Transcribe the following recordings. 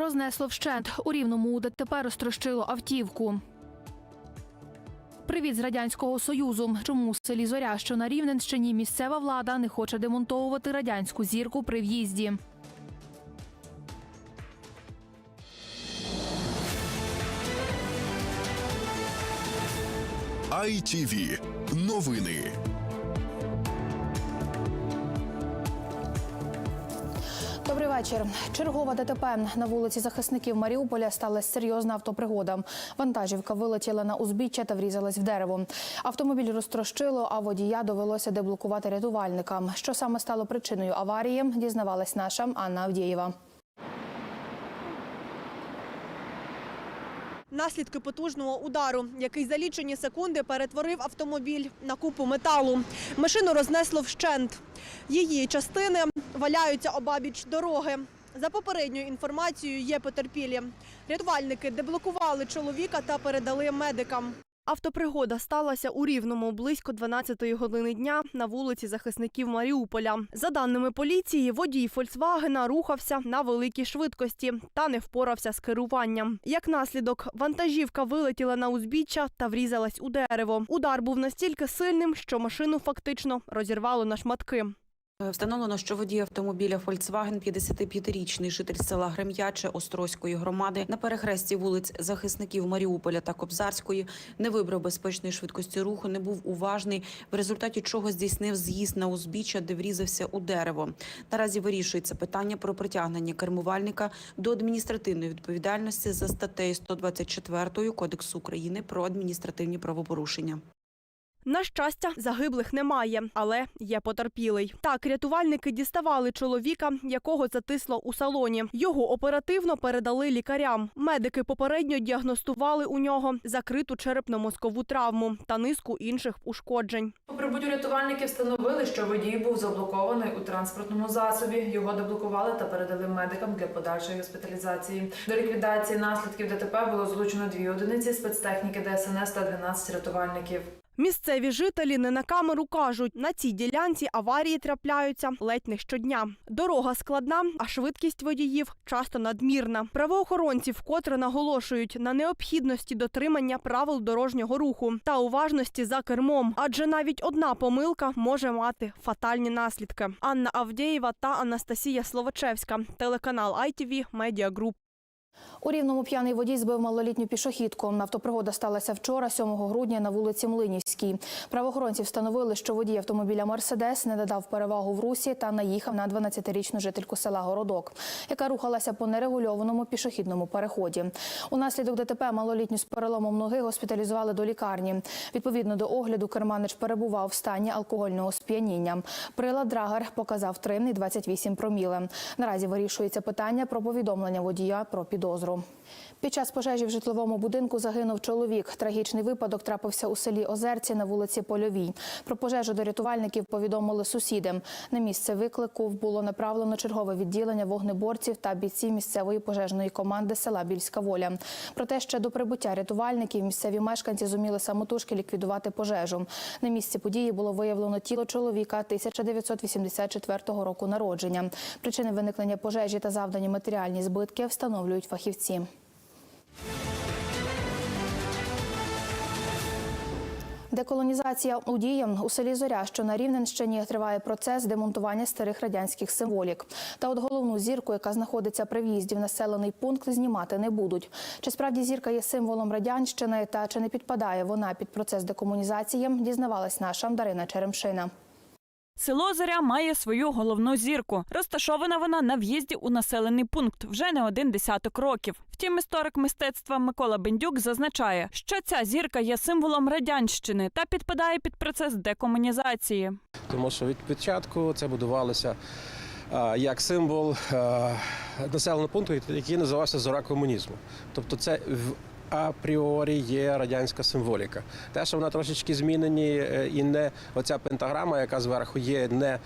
Рознесло вщент. У рівному у ДТП розтрощило автівку. Привіт з радянського союзу. Чому в селі Зоря, що на Рівненщині місцева влада не хоче демонтовувати радянську зірку при в'їзді? ITV. Новини. Вечір. Чергова ДТП на вулиці захисників Маріуполя сталася серйозна автопригода. Вантажівка вилетіла на узбіччя та врізалась в дерево. Автомобіль розтрощило, а водія довелося деблокувати рятувальникам. Що саме стало причиною аварії, дізнавалась наша Анна Авдієва. Наслідки потужного удару, який за лічені секунди перетворив автомобіль на купу металу. Машину рознесло вщент. Її частини валяються обабіч дороги. За попередньою інформацією, є потерпілі. Рятувальники деблокували чоловіка та передали медикам. Автопригода сталася у Рівному близько 12-ї години дня на вулиці захисників Маріуполя. За даними поліції, водій Фольксвагена рухався на великій швидкості та не впорався з керуванням. Як наслідок, вантажівка вилетіла на узбіччя та врізалась у дерево. Удар був настільки сильним, що машину фактично розірвало на шматки. Е, Встановлено, що водій автомобіля Volkswagen, 55-річний житель села Грем'яче Острозької громади, на перехресті вулиць захисників Маріуполя та Кобзарської не вибрав безпечної швидкості руху, не був уважний, в результаті чого здійснив з'їзд на узбіччя, де врізався у дерево. Наразі вирішується питання про притягнення кермувальника до адміністративної відповідальності за статтею 124 Кодексу України про адміністративні правопорушення. На щастя, загиблих немає, але є потерпілий. Так, рятувальники діставали чоловіка, якого затисло у салоні. Його оперативно передали лікарям. Медики попередньо діагностували у нього закриту черепно-мозкову травму та низку інших ушкоджень. По прибуттю рятувальники встановили, що водій був заблокований у транспортному засобі. Його деблокували та передали медикам для подальшої госпіталізації. До ліквідації наслідків ДТП було залучено дві одиниці спецтехніки ДСНС та 12 рятувальників. Місцеві жителі не на камеру кажуть, на цій ділянці аварії трапляються ледь не щодня. Дорога складна, а швидкість водіїв часто надмірна. Правоохоронці вкотре наголошують на необхідності дотримання правил дорожнього руху та уважності за кермом, адже навіть одна помилка може мати фатальні наслідки. Анна Авдєєва та Анастасія Словачевська, телеканал ITV Media Group. У рівному п'яний водій збив малолітню пішохідку. Автопригода сталася вчора, 7 грудня, на вулиці Млинівській. Правоохоронці встановили, що водій автомобіля Мерседес не додав перевагу в русі та наїхав на 12-річну жительку села Городок, яка рухалася по нерегульованому пішохідному переході. Унаслідок ДТП малолітню з переломом ноги госпіталізували до лікарні. Відповідно до огляду, керманич перебував в стані алкогольного сп'яніння. Прилад Драгер показав 3,28 проміле. Наразі вирішується питання про повідомлення водія про підозру підозру. Під час пожежі в житловому будинку загинув чоловік. Трагічний випадок трапився у селі Озерці на вулиці Польовій. Про пожежу до рятувальників повідомили сусіди. На місце виклику було направлено чергове відділення вогнеборців та бійців місцевої пожежної команди села Більська Воля. Проте ще до прибуття рятувальників місцеві мешканці зуміли самотужки ліквідувати пожежу. На місці події було виявлено тіло чоловіка 1984 року народження. Причини виникнення пожежі та завдані матеріальні збитки встановлюють фахівці. Деколонізація у дії у селі Зоря, що на Рівненщині триває процес демонтування старих радянських символік. Та от головну зірку, яка знаходиться при в'їзді в населений пункт, знімати не будуть. Чи справді зірка є символом радянщини та чи не підпадає вона під процес декомунізації, дізнавалась наша Дарина Черемшина. Село Зоря має свою головну зірку. Розташована вона на в'їзді у населений пункт вже не один десяток років. Втім, історик мистецтва Микола Бендюк зазначає, що ця зірка є символом радянщини та підпадає під процес декомунізації. тому що від початку це будувалося а, як символ а, населеного пункту, який називався Зора комунізму. Тобто це в апріорі є радянська символіка. Те, що вона трошечки змінені, е, і не оця пентаграма, яка зверху є, не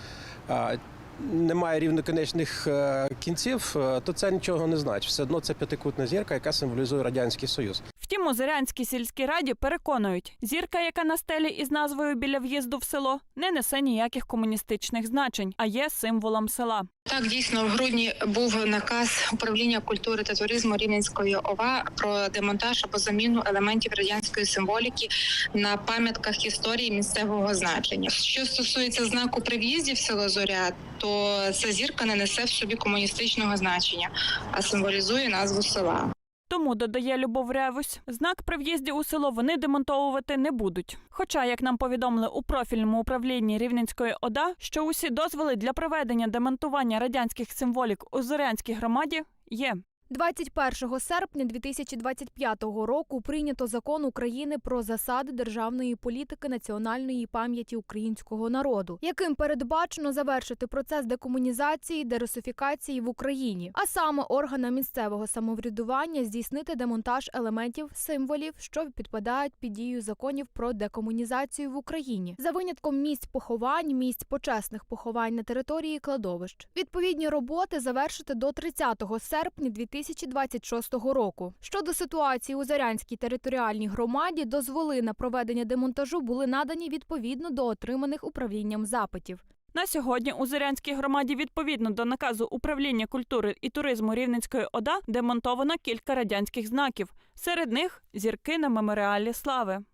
немає рівноконечних е, кінців, е, то це нічого не значить. Все одно це п'ятикутна зірка, яка символізує радянський союз. Втім, у Зорянській сільській раді переконують, зірка, яка на стелі із назвою біля в'їзду в село, не несе ніяких комуністичних значень, а є символом села. Так, дійсно, в грудні був наказ управління культури та туризму Рівненської ОВА про демонтаж або заміну елементів радянської символіки на пам'ятках історії місцевого значення. Що стосується знаку при в'їзді в село Зоря, то ця зірка не несе в собі комуністичного значення, а символізує назву села. Тому додає Любов Ревусь, знак при в'їзді у село вони демонтовувати не будуть. Хоча, як нам повідомили у профільному управлінні Рівненської ОДА, що усі дозволи для проведення демонтування радянських символік у Зорянській громаді є. 21 серпня 2025 року прийнято закон України про засади державної політики національної пам'яті українського народу, яким передбачено завершити процес декомунізації, дерусифікації в Україні, а саме органам місцевого самоврядування здійснити демонтаж елементів символів, що підпадають під дію законів про декомунізацію в Україні, за винятком місць поховань, місць почесних поховань на території кладовищ. Відповідні роботи завершити до 30 серпня 2026 року. Щодо ситуації у Зарянській територіальній громаді, дозволи на проведення демонтажу були надані відповідно до отриманих управлінням запитів. На сьогодні у Зорянській громаді відповідно до наказу управління культури і туризму Рівненської ОДА демонтовано кілька радянських знаків. Серед них зірки на меморіалі слави.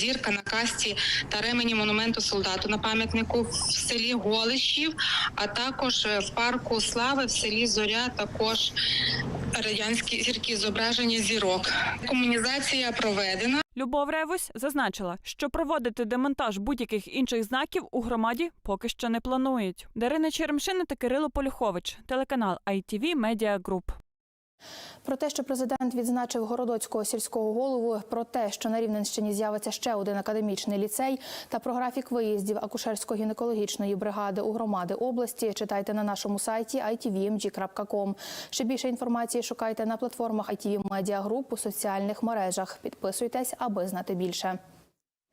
Зірка на касті та ремені монументу солдату на пам'ятнику в селі Голищів, а також е, в парку Слави в селі Зоря також радянські зірки зображення зірок. Комунізація проведена. Любов Ревусь зазначила, що проводити демонтаж будь-яких інших знаків у громаді поки що не планують. Дарина Черемшина та Кирило Полюхович, телеканал ITV Media Group. Про те, що президент відзначив городоцького сільського голову, про те, що на Рівненщині з'явиться ще один академічний ліцей, та про графік виїздів акушерсько-гінекологічної бригади у громади області, читайте на нашому сайті itvmg.com. Ще більше інформації шукайте на платформах ITV Media Group у соціальних мережах. Підписуйтесь, аби знати більше.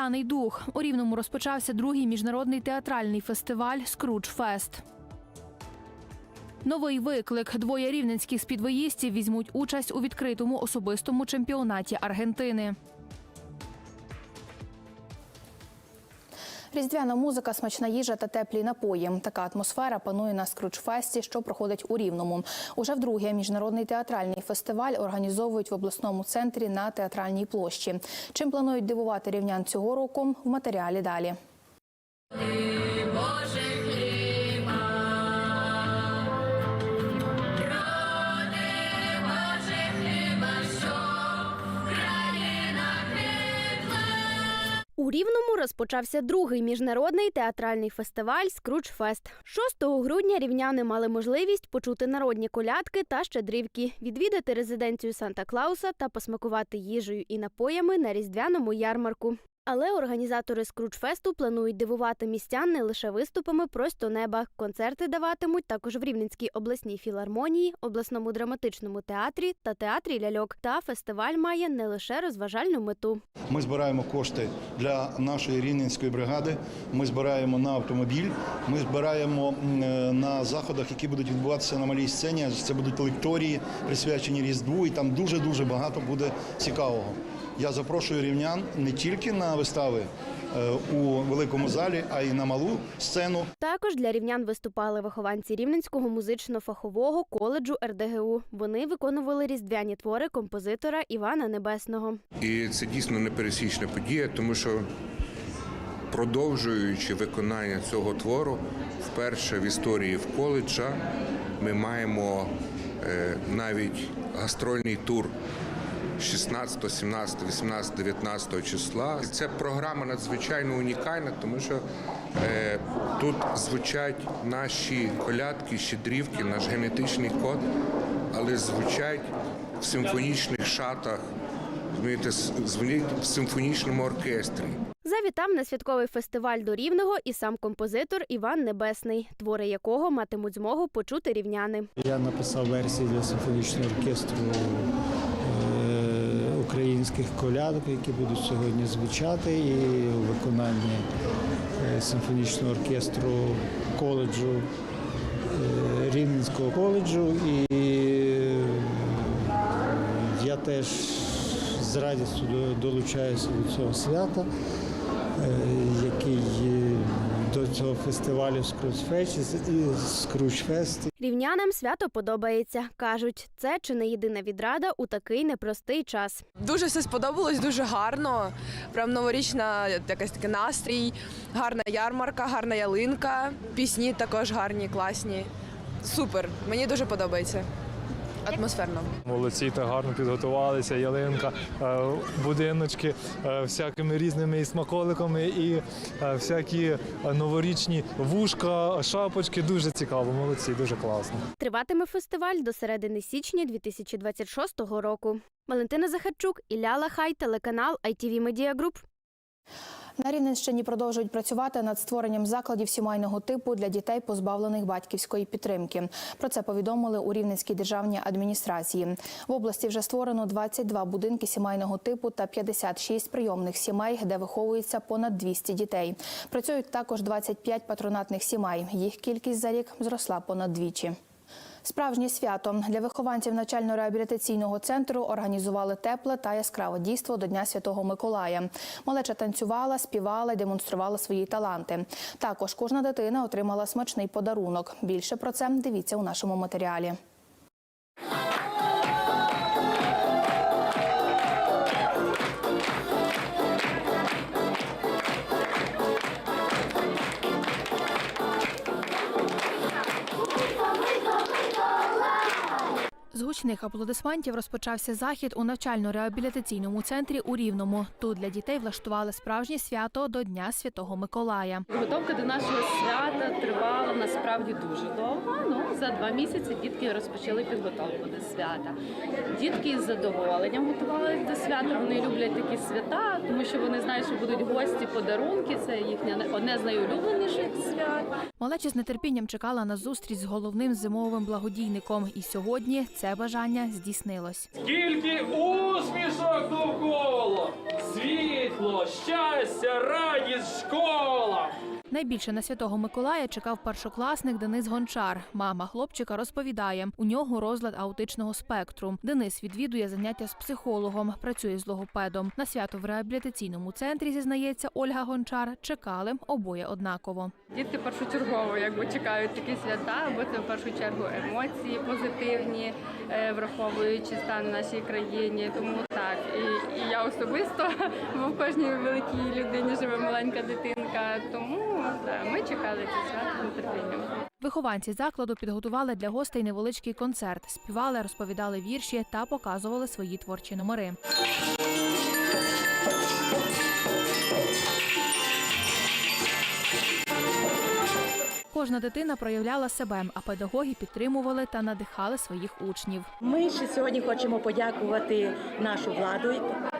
Різдвяний дух у Рівному розпочався другий міжнародний театральний фестиваль Скрудж Фест. Новий виклик. Двоє рівненських спідвоїстів візьмуть участь у відкритому особистому чемпіонаті Аргентини. Різдвяна музика, смачна їжа та теплі напої. Така атмосфера панує на Скручфесті, що проходить у Рівному. Уже вдруге міжнародний театральний фестиваль організовують в обласному центрі на театральній площі. Чим планують дивувати рівнян цього року? В матеріалі далі. У Рівному розпочався другий міжнародний театральний фестиваль Скрудж-Фест. 6 грудня рівняни мали можливість почути народні колядки та щедрівки, відвідати резиденцію Санта-Клауса та посмакувати їжею і напоями на різдвяному ярмарку. Але організатори Скрудж-Фесту планують дивувати містян не лише виступами просто неба. Концерти даватимуть також в Рівненській обласній філармонії, обласному драматичному театрі та театрі ляльок. Та фестиваль має не лише розважальну мету. Ми збираємо кошти для нашої рівненської бригади. Ми збираємо на автомобіль. Ми збираємо е, на заходах, які будуть відбуватися на малій сцені. Це будуть лекторії, присвячені Різдву, і там дуже дуже багато буде цікавого. Я запрошую рівнян не тільки на вистави е, у великому залі, а й на малу сцену. Також для рівнян виступали вихованці Рівненського музично-фахового коледжу РДГУ. Вони виконували різдвяні твори композитора Івана Небесного. І це дійсно непересічна подія, тому що продовжуючи виконання цього твору, вперше в історії в коледжа ми маємо е, навіть гастрольний тур 16, 17, 18, 19 числа. Ця програма надзвичайно унікальна, тому що е, тут звучать наші колядки, щедрівки, наш генетичний код, але звучать в симфонічних шатах, розумієте, с- дзвонять в симфонічному оркестрі. Завітав на святковий фестиваль до Рівного і сам композитор Іван Небесний, твори якого матимуть змогу почути рівняни. Я написав версії для симфонічного оркестру українських колядок, які будуть сьогодні звучати, і у виконанні е, симфонічного оркестру коледжу е, Рівненського коледжу. І е, я теж з радістю долучаюся до цього свята, який до цього фестивалю Скручфест Рівнянам свято подобається. кажуть, це чи не єдина відрада у такий непростий час. Дуже все сподобалось, дуже гарно. Прям новорічна якась такий настрій, гарна ярмарка, гарна ялинка, пісні також гарні, класні. Супер, мені дуже подобається. Атмосферно. Молодці та гарно підготувалися, ялинка, е, будиночки е, всякими різними і смаколиками, і е, всякі новорічні вушка, шапочки. Дуже цікаво, молодці, дуже класно. Триватиме фестиваль до середини січня 2026 року. Валентина Захарчук, Ілля Лахай, телеканал ITV Media Group. На Рівненщині продовжують працювати над створенням закладів сімейного типу для дітей, позбавлених батьківської підтримки. Про це повідомили у Рівненській державній адміністрації. В області вже створено 22 будинки сімейного типу та 56 прийомних сімей, де виховується понад 200 дітей. Працюють також 25 патронатних сімей. Їх кількість за рік зросла понад двічі. Справжнє свято для вихованців навчально-реабілітаційного центру організували тепле та яскраве дійство до Дня Святого Миколая. Малеча танцювала, співала й демонструвала свої таланти. Також кожна дитина отримала смачний подарунок. Більше про це дивіться у нашому матеріалі. З гучних аплодисментів розпочався захід у навчально-реабілітаційному центрі у Рівному. Тут для дітей влаштували справжнє свято до Дня Святого Миколая. Підготовка до нашого свята тривала насправді дуже довго. Ну за два місяці дітки розпочали підготовку до свята. Дітки з задоволенням готувалися до свята. Вони люблять такі свята, тому що вони знають, що будуть гості, подарунки. Це їхнє одне з найулюбленіших свят. Малеча з нетерпінням чекала на зустріч з головним зимовим благодійником. І сьогодні це бажання здійснилось. Скільки усмішок довкола, світло, щастя, радість, школа. Найбільше на святого Миколая чекав першокласник Денис Гончар. Мама хлопчика розповідає, у нього розлад аутичного спектру. Денис відвідує заняття з психологом, працює з логопедом. На свято в реабілітаційному центрі зізнається Ольга Гончар. Чекали обоє однаково. Дітки першочергово якби чекають такі свята, бо це в першу чергу емоції позитивні, е, враховуючи стан в нашій країні. Тому так і, і я особисто, бо в кожній великій людині живе маленька дитинка. Тому ми чекали це свято нетерпінням. Вихованці закладу підготували для гостей невеличкий концерт, співали, розповідали вірші та показували свої творчі номери. Кожна дитина проявляла себе, а педагоги підтримували та надихали своїх учнів. Ми ще сьогодні хочемо подякувати нашу владу,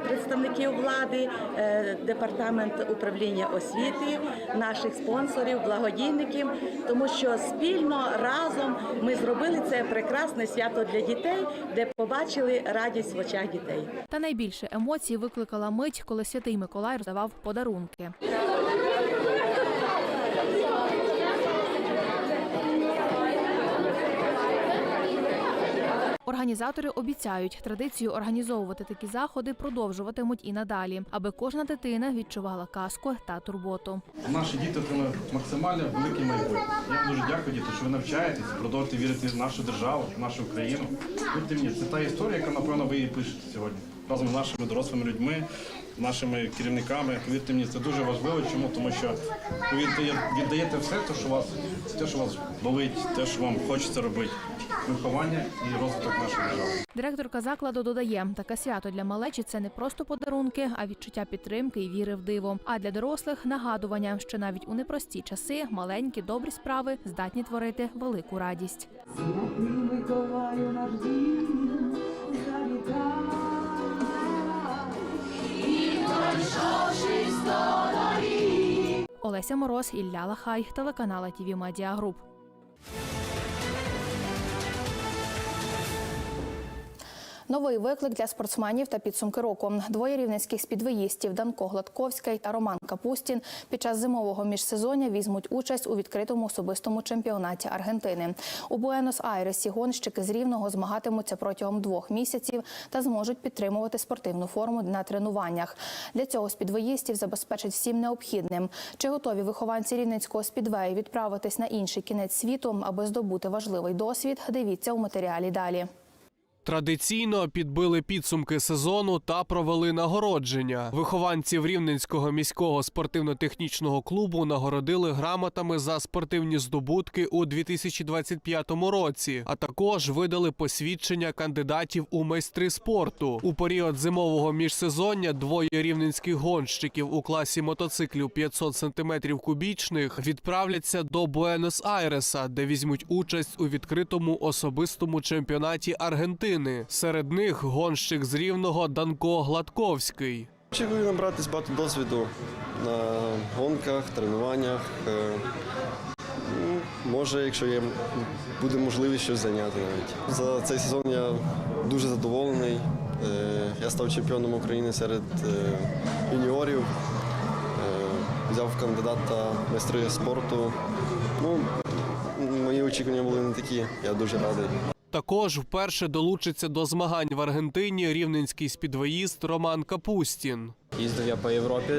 представників влади, е, департамент управління освіти, наших спонсорів, благодійників, тому що спільно разом ми зробили це прекрасне свято для дітей, де побачили радість в очах дітей. Та найбільше емоцій викликала мить, коли святий Миколай роздавав подарунки. Організатори обіцяють, традицію організовувати такі заходи продовжуватимуть і надалі, аби кожна дитина відчувала казку та турботу. Наші діти отримали максимально велике майбутнє. Я дуже дякую, діти, що ви навчаєтесь, продовжуєте вірити в нашу державу, в нашу Україну. Будьте мені, це та історія, яка напевно ви її пишете сьогодні разом з нашими дорослими людьми, нашими керівниками. Повірте мені, це дуже важливо. Чому? Тому що ви віддає- віддаєте все, те, що вас, те, що вас болить, те, що вам хочеться робити. Виховання і розвиток нашої держави. Директорка закладу додає, таке свято для малечі це не просто подарунки, а відчуття підтримки і віри в диво. А для дорослих нагадування, що навіть у непрості часи маленькі добрі справи здатні творити велику радість. Миколаю наш. Олеся Мороз, Ілля Лахай, телеканала Тіві Медіа Груп. Новий виклик для спортсменів та підсумки року. Двоє рівненських спідвеїстів Данко Гладковський та Роман Капустін під час зимового міжсезоння візьмуть участь у відкритому особистому чемпіонаті Аргентини. У Буенос-Айресі гонщики з рівного змагатимуться протягом двох місяців та зможуть підтримувати спортивну форму на тренуваннях. Для цього спідвеїстів забезпечать всім необхідним. Чи готові вихованці рівненського спідвею відправитись на інший кінець світу, аби здобути важливий досвід? Дивіться у матеріалі далі. Традиційно підбили підсумки сезону та провели нагородження. Вихованців Рівненського міського спортивно-технічного клубу нагородили грамотами за спортивні здобутки у 2025 році, а також видали посвідчення кандидатів у майстри спорту. У період зимового міжсезоння двоє рівненських гонщиків у класі мотоциклів 500 см кубічних відправляться до Буенос-Айреса, де візьмуть участь у відкритому особистому чемпіонаті Аргентини. Серед них гонщик з рівного Данко Гладковський. Очікую набратись багато досвіду на гонках, тренуваннях. Е, ну, Може, якщо є буде можливість щось зайняти навіть. За цей сезон я дуже задоволений. Е, Я став чемпіоном України серед е, юніорів. Взяв кандидата майстри спорту. Ну, мої очікування були не такі. Я дуже радий. Також вперше долучиться до змагань в Аргентині рівненський спідвоїст Роман Капустін. Їздив я по Європі.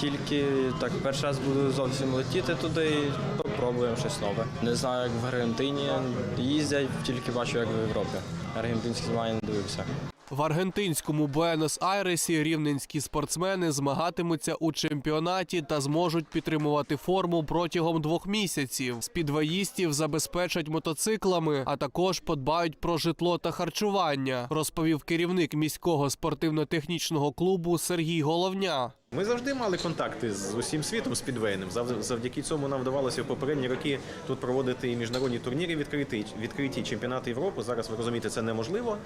Тільки так перший раз буду зовсім летіти туди і попробуємо щось нове. Не знаю, як в Аргентині їздять, тільки бачу, як в Європі. Аргентинські змагання дивився. В аргентинському Буенос-Айресі рівненські спортсмени змагатимуться у чемпіонаті та зможуть підтримувати форму протягом двох місяців. Спідвоїстів забезпечать мотоциклами, а також подбають про житло та харчування, розповів керівник міського спортивно-технічного клубу Сергій Головня. Ми завжди мали контакти з усім світом з Підвейним. Завдяки цьому нам вдавалося в попередні роки тут проводити і міжнародні турніри відкриті, відкриті чемпіонати Європи. Зараз ви розумієте, це неможливо.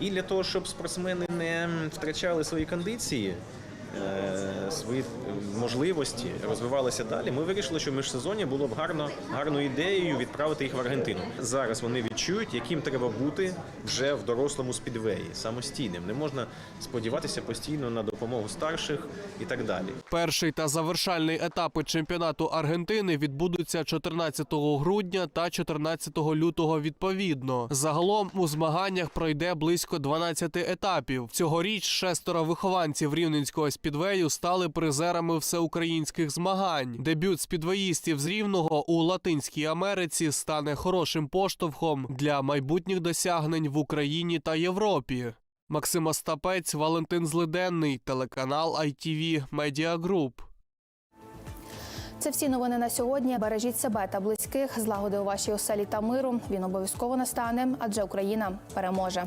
І для того, щоб спортсмени не втрачали свої кондиції. Е, Свої можливості розвивалися далі. Ми вирішили, що в міжсезоння було б гарно гарною ідеєю відправити їх в Аргентину. Зараз вони відчують, яким треба бути вже в дорослому спідвеї, самостійним. Не можна сподіватися постійно на допомогу старших і так далі. Перший та завершальний етапи чемпіонату Аргентини відбудуться 14 грудня та 14 лютого відповідно. Загалом у змаганнях пройде близько 12 етапів. Цьогоріч шестеро вихованців рівненського спідвею стали призерами всеукраїнських змагань. Дебют спідвеїстів з рівного у Латинській Америці стане хорошим поштовхом для майбутніх досягнень в Україні та Європі. Максим Остапець, Валентин Злиденний, телеканал ITV Media Group. Це всі новини на сьогодні. Бережіть себе та близьких, злагоди у вашій оселі та миру. Він обов'язково настане, адже Україна переможе.